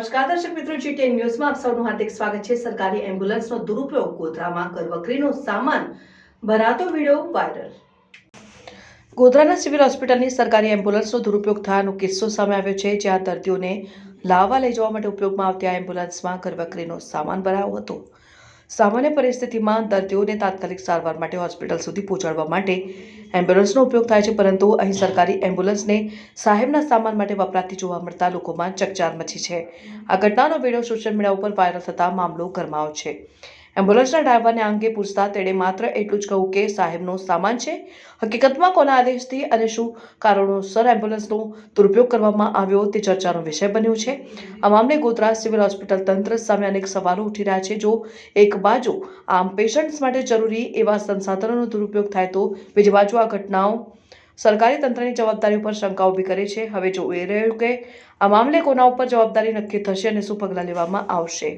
નમસ્કાર, દર્શક મિત્રો જીટીએન ન્યૂઝમાં આપ સૌનું હાર્દિક સ્વાગત છે. સરકારી એમ્બ્યુલન્સનો દુરુપયોગ ગોધરામાં કરવકરીનો સામાન ભરાતો વીડિયો વાયરલ. ગોધરાના સિવિલ હોસ્પિટલની સરકારી એમ્બ્યુલન્સનો દુરુપયોગ થયાનો કિસ્સો સામે આવ્યો છે, જ્યાં દર્દીઓને લાવવા લઈ જવા માટે ઉપયોગમાં આવતી આ એમ્બ્યુલન્સમાં કરવકરીનો સામાન ભરાયો હતો. સામાન્ય પરિસ્થિતિમાં દર્દીઓને તાત્કાલિક સારવાર માટે હોસ્પિટલ સુધી પહોંચાડવા માટે એમ્બ્યુલન્સનો ઉપયોગ થાય છે, પરંતુ અહીં સરકારી એમ્બ્યુલન્સને સાહેબના સામાન માટે વપરાતી જોવા મળતા લોકોમાં ચકચાર મચી છે. આ ઘટનાનો વીડિયો સોશિયલ મીડિયા ઉપર વાયરલ થતા મામલો ગરમાયો છે. એમ્બ્યુલન્સના ડ્રાઈવરને અંગે પૂછતા તેણે માત્ર એટલું જ કહ્યું કે સાહેબનો સામાન છે. હકીકતમાં કોના આદેશથી અને શું કારણોસર એમ્બ્યુલન્સનો દુરુપયોગ કરવામાં આવ્યો તે ચર્ચાનો વિષય બન્યો છે. આ મામલે ગોધરા સિવિલ હોસ્પિટલ તંત્ર સામે અનેક સવાલો ઉઠી રહ્યા છે. જો એક બાજુ આમ પેશન્ટ્સ માટે જરૂરી એવા સંસાધનોનો દુરુપયોગ થાય તો બીજી બાજુ આ ઘટનાઓ સરકારી તંત્રની જવાબદારી ઉપર શંકા ઊભી કરે છે. હવે જોઈ રહ્યું કે આ મામલે કોના ઉપર જવાબદારી નક્કી થશે અને શું પગલાં લેવામાં આવશે.